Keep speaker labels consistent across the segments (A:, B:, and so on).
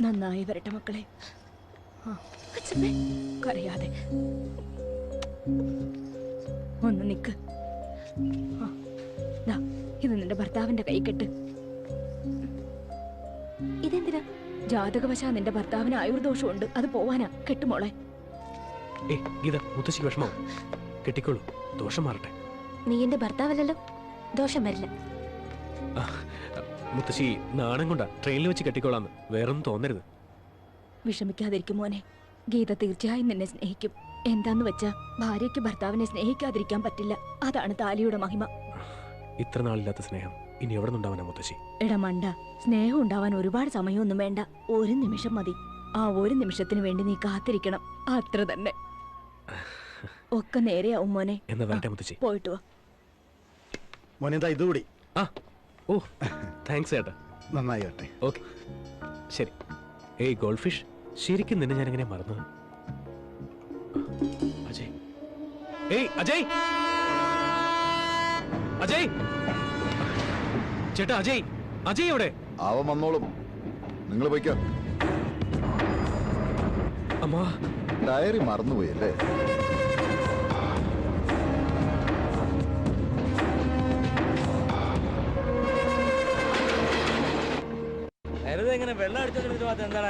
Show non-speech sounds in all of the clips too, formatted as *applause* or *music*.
A: നന്നായി വരട്ടെ മക്കളെ. ആ, കരയാതെ. ഒന്ന് നിക്ക്. ഇത് നിന്റെ ഭർത്താവിന്റെ കൈ കെട്ട്
B: ഇതെന്തിനാ?
A: ജാതകവശാ നിന്റെ ഭർത്താവിന് ആയുർദോഷമുണ്ട്. അത് പോവാനാ. കെട്ടുമോളെ
C: ഏ ഗീത മുത്തശ്ശിക്ക് വിഷമാവും കെട്ടിക്കോളൂ. ദോഷം മാറട്ടെ.
B: നീ എന്റെ ഭർത്താവല്ലല്ലോ. ദോഷം വരില്ല.
C: മുത്തശ്ശി നാണം കൊണ്ടാ ട്രെയിനിൽ വെച്ച് കെട്ടിക്കോളാം വേറൊന്നും തോന്നരുത്.
A: വിഷമിക്കാതിരിക്കും മോനെ. ഗീത തീർച്ചയായും നിന്നെ സ്നേഹിക്കും. എന്താന്ന് വെച്ചാ ഭാര്യയ്ക്ക് ഭർത്താവിനെ സ്നേഹിക്കാതിരിക്കാൻ പറ്റില്ല. അതാണ് താലിയുടെ മഹിമ.
C: ഇത്ര നാളില്ലാത്ത സ്നേഹം. ഇനി എവിടെ നിന്നുണ്ടാവാനാ മുത്തശ്ശി?
A: എടാ മണ്ട സ്നേഹം ഉണ്ടാവാൻ ഒരുപാട് സമയമൊന്നും വേണ്ട. ഒരു നിമിഷം മതി. ആ ഒരു നിമിഷത്തിന് വേണ്ടി നീ കാത്തിരിക്കണം. അത്ര തന്നെ. ഒക്കെ നേരെയാവും മോനെ.
C: എന്നാ വരട്ടെ മുത്തശ്ശി.
A: പോയിട്ട് വാ.
D: മോനെന്താ ഇതുകൂടി.
C: ആ. ഓ താങ്ക്സ് ചേട്ടാ
D: നന്നായി ഓട്ടെ
C: ഓക്കെ ശരി. ഏയ് ഗോൾഡ് ഫിഷ് ശരിക്കും നിന്നെ ഞാൻ എങ്ങനെ മറന്നത് അജയ്. ഏയ് അജയ്! അജയ്! ചേട്ടാ അജയ്! അജയ് എവിടെ?
E: അവൻ വന്നോളും. നിങ്ങൾ പോയിക്കോ.
C: അമ്മ.
E: ഡയറി മറന്നുപോയി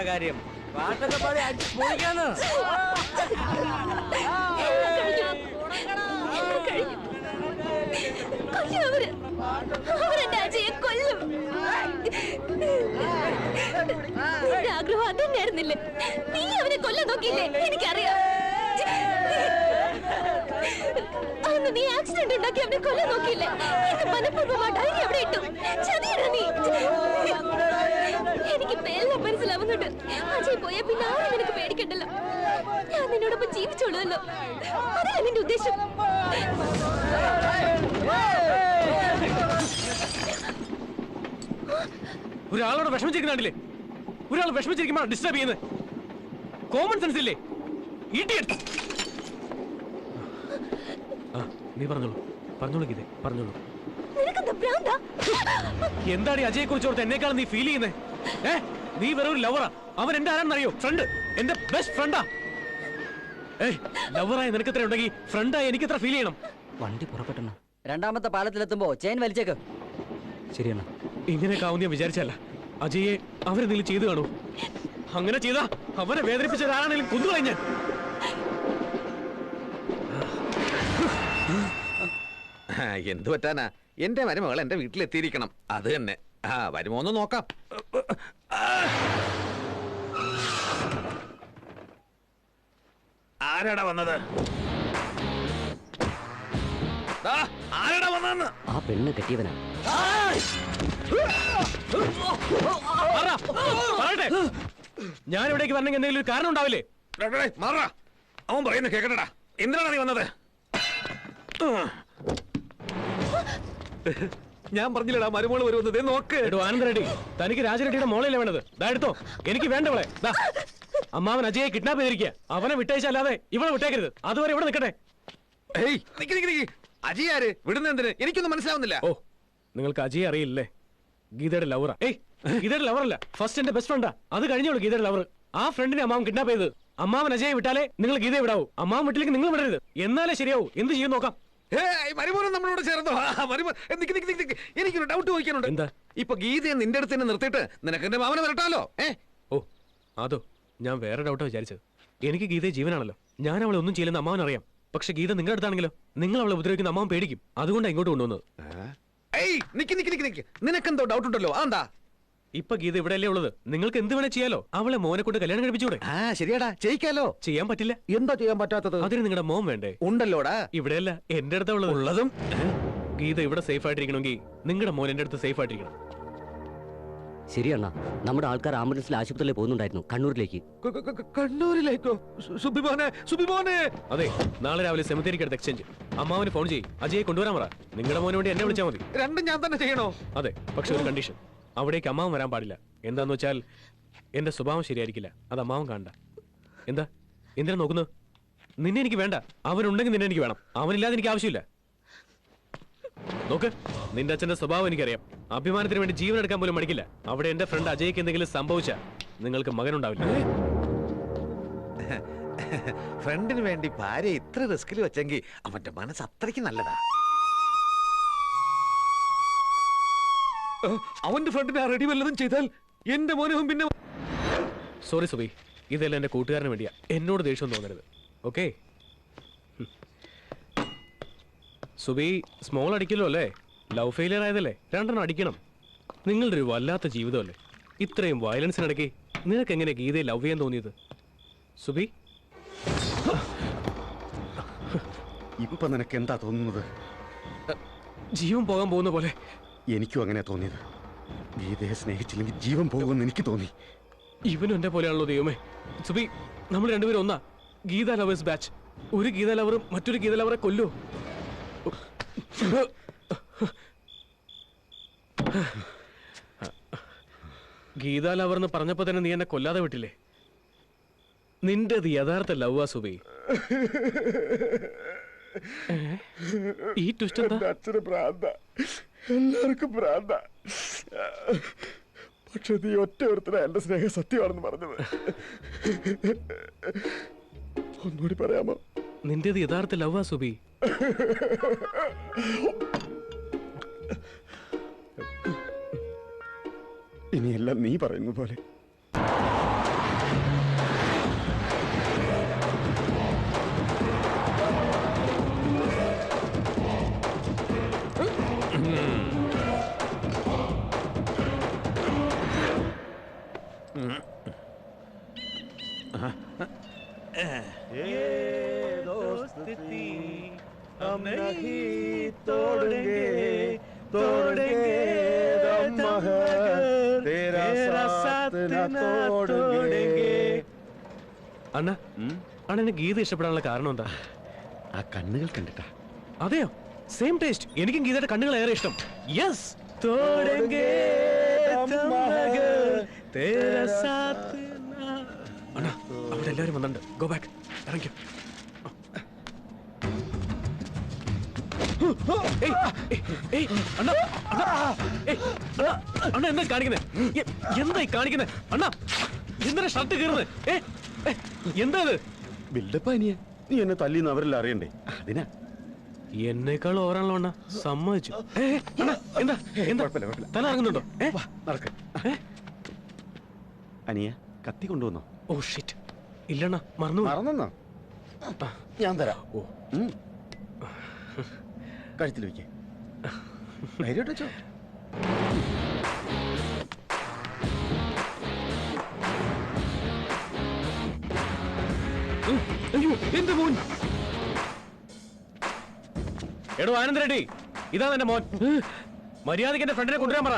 F: ആ കാര്യം? പാട്ടൊക്കെ പാടി അടിച്ച് പൊളിക്കാന്ന്.
B: കൊല്ലും അവർ അവരെന്റെ അജയെ കൊല്ലും. നിന്റെ ആഗ്രഹം നീ അവനെ അന്ന് ആക്സിഡന്റ് അവനെ ഇത് ഇട്ടു. നീ. എനിക്ക് ഇപ്പൊ മനസ്സിലാവുന്നുണ്ട് അജയ് പോയ പിന്നെ ആരും നിനക്ക് പേടിക്കണ്ടല്ലോ. ഞാൻ നിന്നോടൊപ്പം ജീവിച്ചോളൂല്ലോ അതല്ല നിന്റെ ഉദ്ദേശം.
C: ഒരാളോട് വിഷമിച്ചിരിക്കുന്നില്ലേ ഒരാൾ വിഷമിച്ചിരിക്കുമ്പോൾ ഡിസ്റ്റർബ് ചെയ്യുന്നത്. കോമൺ സെൻസ് ഇല്ലേ? ആ നീ പറഞ്ഞോളൂ. പറഞ്ഞോളൂ ഗീതേ പറഞ്ഞോളൂ. എന്താണ് അജയെ കുറിച്ച് ഓർത്ത് എന്നെക്കാളും നീ ഫീൽ ചെയ്യുന്നത് ഏ? നീ വെറും ഒരു ലവറാ അവൻ എന്റെ ആരാണെന്നറിയോ? ഫ്രണ്ട് എന്റെ ബെസ്റ്റ് ഫ്രണ്ടാ ഏയ് ലവറായ നിനക്ക് എത്ര ഉണ്ടെങ്കിൽ ഫ്രണ്ടായി എനിക്ക് എത്ര ഫീൽ ചെയ്യണം.
F: വണ്ടി പുറപ്പെട്ടെണ്ണ. രണ്ടാമത്തെ പാലത്തിലെത്തുമ്പോ ചെയിൻ വലിച്ചേക്ക്. ശരിയാണ്
C: ഇങ്ങനെ ആവും ഞാൻ വിചാരിച്ചല്ല അജയെ അവരെന്തെങ്കിലും ചെയ്തു കാണൂ. അങ്ങനെ ചെയ്താ അവനെ വേദനിപ്പിച്ച ഒരാളാണെങ്കിലും കൊന്നുകളയും ഞാൻ
G: ആ, എന്ത് പറ്റാനാ? എന്റെ മരുമകൾ എന്റെ വീട്ടിലെത്തിയിരിക്കണം. അത് തന്നെ. ആ വരുമോന്ന് നോക്കാം. ആരാടാ വന്നത്? ആരാടാ വന്നതെന്ന്?
F: ആ പെണ്ണ് കെട്ടിയവനാ.
C: ഞാൻ ഇവിടേക്ക് വരണമെങ്കിൽ എന്തെങ്കിലും ഒരു കാരണം ഉണ്ടാവില്ലേ?
G: മാറാ. അവൻ പറയുന്ന കേക്കട്ടടാ. എന്തിനാണ് നീ വന്നത്? ഞാൻ പറഞ്ഞില്ലടാ മരുമോൾ വരുന്നത് ദേ നോക്ക്.
C: എടോ ആനന്ദ റെഡി തനിക്ക് രാജരെഡ്ഡിയുടെ മോളല്ലേ വേണ്ടത്? ദാ എടുത്തോ. എനിക്ക് വേണ്ടവളെ ദാ. അമ്മാവൻ അജയെ കിഡ്നാപ്പ് ചെയ്തിരിക്കുക അവനെ വിട്ടയച്ചല്ലാതെ ഇവളെ വിട്ടേക്കരുത്. അതുവരെ ഇവിടെ നിൽക്കട്ടെ.
G: ഏയ് നിക്ക് നിക്ക് നിക്ക്. അജിയാര് വിടുന്ന എന്തിന്? എനിക്കൊന്നും മനസ്സിലാവുന്നില്ല.
C: ഓ നിങ്ങൾക്ക് അജയെ അറിയില്ലേ? ഗീതയുടെ ലവറ ഏയ് ഗീതയുടെ ലവറല്ല ഫസ്റ്റ് എന്റെ ബെസ്റ്റ് ഫ്രണ്ടാ അത് കഴിഞ്ഞോളൂ ഗീതയുടെ ലവർ ആ ഫ്രണ്ടിനെ അമ്മാവൻ കിഡ്നാപ്പ് ചെയ്ത്. അമ്മാവൻ അജയെ വിട്ടാലേ നിങ്ങൾ ഗീതയെ വിടാവൂ. അമ്മാവൻ വിട്ടില്ലെങ്കിൽ നിങ്ങൾ വിടരുത്. എന്നാലേ ശരിയാവൂ. എന്ത് ചെയ്യും നോക്കാം.
G: മരുമോനും നമ്മളോട് ചേർന്നോ. എനിക്കൊരു ഡൗട്ട് ചോദിക്കാനുണ്ട്.
C: എന്താ?
G: ഇപ്പൊ ഗീതയെ നിന്റെ അടുത്ത് തന്നെ നിർത്തിയിട്ട് നിനക്ക് എന്റെ മാമനെ വരട്ടാലോ? ഏ?
C: ഓ അതോ ഞാൻ വേറെ ഡൗട്ടാ വിചാരിച്ചത്. എനിക്ക് ഗീതയെ ജീവനാണല്ലോ. ഞാൻ അവളെ ഒന്നും ചെയ്യില്ലെന്ന് അമ്മാവൻ അറിയാം. പക്ഷെ ഗീത നിങ്ങളുടെ അടുത്താണെങ്കിലോ നിങ്ങൾ അവളെ ഉപദ്രവിക്കുന്ന അമ്മാവൻ പേടിക്കും. അതുകൊണ്ടാണ് ഇങ്ങോട്ട് കൊണ്ടുവന്നത്.
G: നിനക്കെന്തോ ഡൗട്ട് ഉണ്ടല്ലോ. അതെന്താ?
C: ഇപ്പൊ ഗീത ഇവിടെയല്ലേ ഉള്ളത്? നിങ്ങൾക്ക് എന്ത് വേണേ ചെയ്യാലോ. അവളെ മോനെ കൊണ്ട് കല്യാണം കഴിപ്പിച്ചൂടെ
G: ആ ശരിയാടാ. ചെയ്യിക്കാലോ.
C: ചെയ്യാൻ പറ്റില്ല.
G: എന്താ ചെയ്യാൻ പറ്റാത്തത്?
C: അതിന് നിങ്ങളുടെ മോൻ വേണ്ടേ?
G: ഉണ്ടല്ലോടാ.
C: ഇവിടെയല്ല എന്റെ അടുത്താ ഉള്ളത്.
G: ഉള്ളതും?
C: ഗീത ഇവിടെ സേഫ് ആയിട്ടിരിക്കണമെങ്കിൽ നിങ്ങളുടെ മോൻ എന്റെ അടുത്ത് സേഫ് ആയിട്ടിരിക്കണം.
F: ശരിയണ്ണ നമ്മുടെ ആൾക്കാർ ആംബുലൻസിൽ ആശുപത്രിയിൽ പോകുന്നുണ്ടായിരുന്നു. കണ്ണൂരിലേക്ക്.
G: കണ്ണൂരിലേക്കോ? സുബിമോനെ സുബിമോനെ!
C: അതെ നാളെ രാവിലെ സെമിത്തേരിക്ക് അടുത്ത് എക്സ്ചേഞ്ച് അമ്മാവന് ഫോൺ ചെയ്യും. അജയെ കൊണ്ടുവരാൻ പറ. നിങ്ങളുടെ മോനെ വേണ്ടി എന്നെ വിളിച്ചാൽ മതി.
G: രണ്ടും ഞാൻ തന്നെ ചെയ്യണോ?
C: അതെ പക്ഷെ ഒരു കണ്ടീഷൻ അവിടേക്ക് അമ്മാവൻ വരാൻ പാടില്ല. എന്താന്ന് വെച്ചാൽ എന്റെ സ്വഭാവം ശരിയായിരിക്കില്ല. അത് അമ്മാവൻ കാണണ്ട. എന്താ? എന്തിനാ നോക്കുന്നത്? നിന്നെ എനിക്ക് വേണ്ട. അവനുണ്ടെങ്കിൽ നിന്നെ എനിക്ക് വേണം. അവനില്ലാതെ എനിക്ക് ആവശ്യമില്ല. നോക്ക് നിന്റെ അച്ഛന്റെ സ്വഭാവം എനിക്കറിയാം. അഭിമാനത്തിന് വേണ്ടി ജീവൻ എടുക്കാൻ പോലും മടിക്കില്ല. അവിടെ എന്റെ ഫ്രണ്ട് അജയ്ക്ക് എന്തെങ്കിലും സംഭവിച്ച നിങ്ങൾക്ക് മകനുണ്ടാവില്ല.
G: ഫ്രണ്ടിന് *laughs* വേണ്ടി ഭാര്യ ഇത്ര റിസ്കിൽ വെച്ചെങ്കിൽ അവന്റെ മനസ്സ് അത്രയ്ക്ക് നല്ലതാ. അവന്റെ ഫ്രണ്ടിന് ആ റെഡി വല്ലതും ചെയ്താൽ എന്റെ മോനവും പിന്നെ
C: സോറി സുബി. ഇതെല്ലാം എന്റെ കൂട്ടുകാരന് വേണ്ടിയാ. എന്നോട് ദേഷ്യം തോന്നരുത്. ഓക്കെ സുബി സ്മോൾ അടിക്കലോ അല്ലേ? ലവ് ഫെയിലിയർ ആയതല്ലേ? രണ്ടെണ്ണം അടിക്കണം. നിങ്ങളുടെ ഒരു വല്ലാത്ത ജീവിതമല്ലേ? ഇത്രയും വയലൻസിനിടയ്ക്ക് നിനക്ക് എങ്ങനെ ഗീതയെ ലവ് ചെയ്യാൻ തോന്നിയത്? സുബി?
D: ഇപ്പൊ നിനക്ക് എന്താ തോന്നുന്നത്?
C: ജീവൻ പോകാൻ പോകുന്ന പോലെ
D: എനിക്കും അങ്ങനെ തോന്നിയത്. ഗീതയെ സ്നേഹിച്ചില്ലെങ്കിൽ ജീവൻ പോകുമെന്ന് എനിക്ക് തോന്നി.
C: ഇവനും എന്റെ പോലെയാണല്ലോ ദൈവമേ. സുബി നമ്മൾ രണ്ടുപേരും ഒന്നാ. ഗീത ലവേഴ്സ് ബാച്ച് ഒരു ഗീത ലവറും മറ്റൊരു ഗീത ലവറെ കൊല്ലോ ഗീത ലവർ എന്ന് പറഞ്ഞപ്പോ തന്നെ നീ എന്നെ കൊല്ലാതെ വിട്ടില്ലേ? നിന്റേത് യഥാർത്ഥ ലവ് ആ സുബി. ഈ ട്വിസ്റ്റ് എന്താ?
D: ഭ്രാന്ത എല്ലാവർക്കും ഭ്രാന്ത പക്ഷെ നീ ഒറ്റ ഒരുത്തന എന്റെ സ്നേഹം സത്യമാണെന്ന് പറഞ്ഞത്. ഒന്നുകൂടി പറയാമോ?
C: നിന്റേത് യഥാർത്ഥ ലവ് സുബി.
D: ഇനിയെല്ലാം നീ പറയുന്ന പോലെ.
C: അണ്ണ അണ്ണന് ഗീത ഇഷ്ടപ്പെടാനുള്ള കാരണം എന്താ?
D: ആ കണ്ണുകൾ കണ്ടിട്ടാ.
C: അതെയോ? സെയിം ടേസ്റ്റ് എനിക്കും ഗീതയുടെ കണ്ണുകൾ ഏറെ ഇഷ്ടം. യെസ് അവിടെ എല്ലാവരും വന്നിട്ടുണ്ട്. ഗോ ബാക്ക് ഇറങ്ങിക്കോ അണ്ണാ, എന്താ കാണിക്കുന്നത് എന്തായി കാണിക്കുന്നത് അണ്ണാ എന്തിനാ ഷർട്ട് കീറുന്നത് എന്താ ഇത്
D: ബിൽഡപ്പ് അനിയ നീ എന്നെ തല്ലിന്ന് അവരെല്ലാം അറിയണ്ടേ അതിനാ
C: എന്നേക്കാൾ ഓവറാണല്ലോ അണ്ണ സമ്മതിച്ചു എന്താ എന്താ. തല ഇറങ്ങുന്നുണ്ടോ?
D: നടക്ക അനിയ കത്തി കൊണ്ടുവന്നോ
C: ഓ ഷിറ്റ് ഇല്ലണ്ണ മറന്നു
D: മറന്നോ ഞാൻ തരാം
C: ഓ.
D: കഴുത്തിൽ വെക്കേ. ധൈര്യമായിട്ട് വെച്ചോ.
C: എന്റെ മോൻ. എടോ ആനന്ദ് റെഡ്ഡി ഇതാ എന്റെ മോൻ. മര്യാദയ്ക്ക് എന്റെ ഫ്രണ്ടിനെ കൊണ്ടുവരാൻ പറ.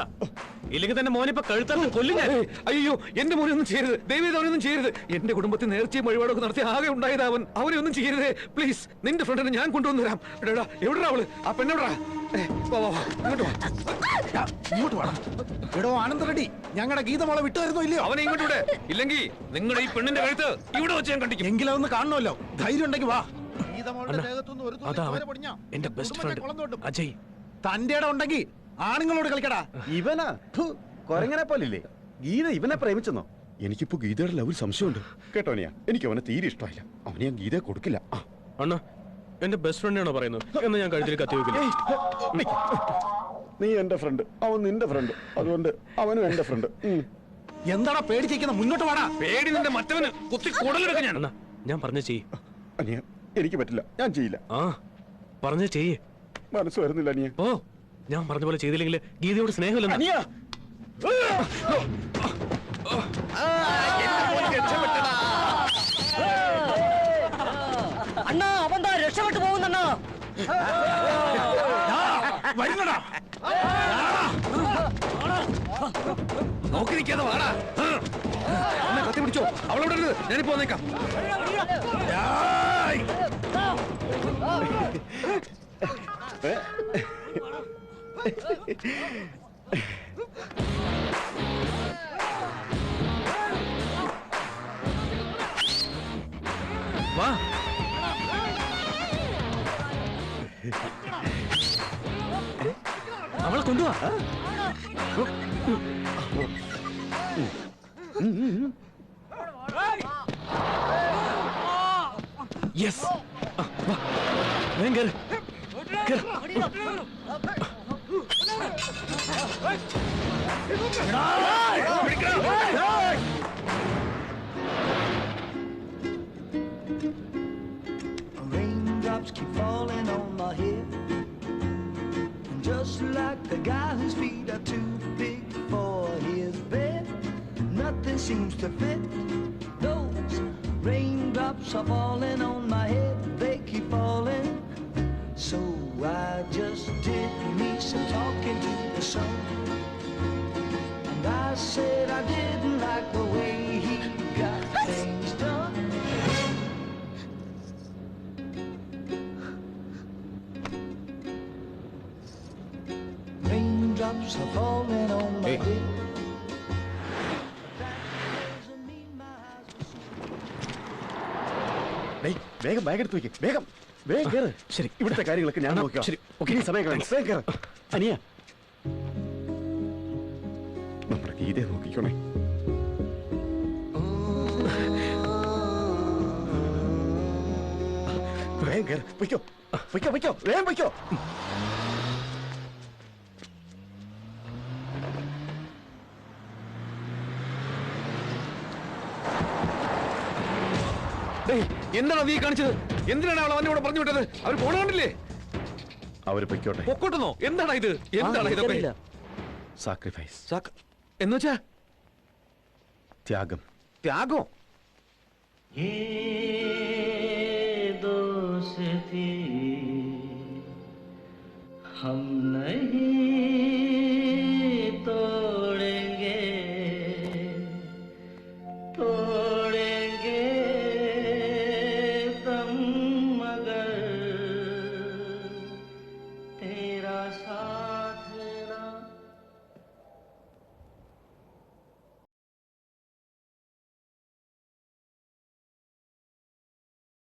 C: ഇല്ലെങ്കിൽ തന്നെ മോനിപ്പോ കഴുത്തറിഞ്ഞ് കൊല്ലും ഞാൻ.
G: അയ്യോ എന്റെ മോനെ ഒന്നും ചെയ്യരുത് ദൈവം അവനൊന്നും ചെയ്യരുത്. എന്റെ കുടുംബത്തിൽ നേർച്ചയും വഴിപാടൊക്കെ നടത്തി ആകെ ഉണ്ടായത് അവൻ. അവനെ ഒന്നും ചെയ്യരുത്. പ്ലീസ് നിന്റെ ഫ്രണ്ടിനെ ഞാൻ കൊണ്ടുവന്നുതരാം എടാ എവിടാ അവൾ? ആ പെണ്ണെവിടാ ഏ, വാ, വാ, വാ, ഇങ്ങോട്ട് വാ.
D: ഇങ്ങോട്ട് വേണം എടോ ആനന്ദ റെഡി ഞങ്ങളുടെ ഗീതമോളെ വിട്ടുവരുന്നോ ഇല്ലയോ?
G: അവനെ ഇങ്ങോട്ട് വിടെ ഇല്ലെങ്കിൽ നിങ്ങളുടെ ഈ പെണ്ണിന്റെ കഴുത്ത് ഇവിടെ വെച്ച് ഞാൻ കണ്ടിക്കും.
D: എങ്കിലും അതൊന്ന് കാണണമല്ലോ. ധൈര്യം ഉണ്ടെങ്കിൽ വാ.
C: അണ്ണാ, അതാ അവൻ. എന്റെ ബെസ്റ്റ് ഫ്രണ്ട് അജയ്.
D: തന്റെ ഉണ്ടെങ്കിൽ ആണുങ്ങളോട് കളിക്കടാ. ഇവനാ? കൊരങ്ങനെ പോലില്ലേ? ഗീത ഇവനെ പ്രേമിച്ചെന്നോ? എനിക്കിപ്പോ ഗീതയുടെ ലവിൽ സംശയമുണ്ട്. കേട്ടോ അനിയാ? എനിക്ക് അവനെ തീരെ ഇഷ്ടമായില്ല. അവനെ ഞാൻ ഗീതയെ കൊടുക്കില്ല. ആ.
C: അണ്ണ എന്റെ ബെസ്റ്റ് ഫ്രണ്ടിനാണോ പറയുന്നത്? എന്ന് ഞാൻ കഴുത്തിൽ കത്തി വെക്കില്ല.
D: നീ എന്റെ ഫ്രണ്ട് അവൻ നിന്റെ ഫ്രണ്ട് അതുകൊണ്ട് അവനും എന്റെ ഫ്രണ്ട് എന്താടാ പേടിച്ചിരിക്കുന്ന? മുന്നോട്ട് വാടാ.
G: പേടി നിന്റെ മറ്റവന്. കുത്തി കൂടുതലൊക്കെ ഞാൻ.
C: ഞാൻ പറഞ്ഞ ചെയ്യ്.
D: അനിയ എനിക്ക് പറ്റില്ല. ഞാൻ ചെയ്യില്ല.
C: ആ പറഞ്ഞ ചെയ്യ്.
D: മനസ്സ് വരുന്നില്ല അനിയ.
C: ഓ ഞാൻ പറഞ്ഞ പോലെ ചെയ്തില്ലെങ്കിൽ ഗീതയോട് സ്നേഹമില്ല
D: അനിയ!
F: അണ്ണാ അവൻ താ രക്ഷപ്പെട്ടു പോകുന്നണ്ണാ?
D: വരുന്നടാ.
G: നോക്കി നിൽക്കാതെ വാടാ. എന്നെ കത്തി പിടിച്ചോ. അവളവിടെ ഇരുന്ന് ഞാനിപ്പോ വന്നേക്കാം.
C: വാ അവളെ കൊണ്ടുവാ യെസ് വേഗം കേറ് കേറ്
H: Raindrops keep falling on my head. And just like the guy whose feet are too big for his bed, nothing seems to fit. Those raindrops are falling on my head, they keep falling. So I just did me some talking to the sun. And I said I didn't like the way he got things done. Raindrops are falling on my
C: Hey.
H: head.
D: ഡേയ്, വേഗം bag എടുത്ത് വെക്ക് വേഗം വേഗം കേറ്
C: ശരി.
D: ഇവിടുത്തെ കാര്യങ്ങളൊക്കെ ഞാൻ നോക്കാം.
C: ശരി.
D: ഓക്കെ. സമയം അനിയ. നമ്മുടെ ഗീതയെ നോക്കിക്കോണേ. വേഗം പൊയ്ക്കോ. പൊയ്ക്കോ പൊയ്ക്കോ. വേഗം പൊയ്ക്കോ.
G: എന്താണ് നീ കാണിച്ചത് എന്തിനാണ് അവൾ അവനെ ഇവിടെ പറഞ്ഞു വിട്ടത് അവർ പോണ കണ്ടില്ലേ
D: അവര് പൊയ്ക്കോട്ടെ
G: പൊക്കോട്ടെന്നോ എന്താണ് ഇത് എന്താണ് ഇതൊക്കെ
D: സാക്രിഫൈസ്
G: സാക്ക് എന്നുവെച്ചാ
D: ത്യാഗം
G: ത്യാഗോ
H: दोस्ती हम नहीं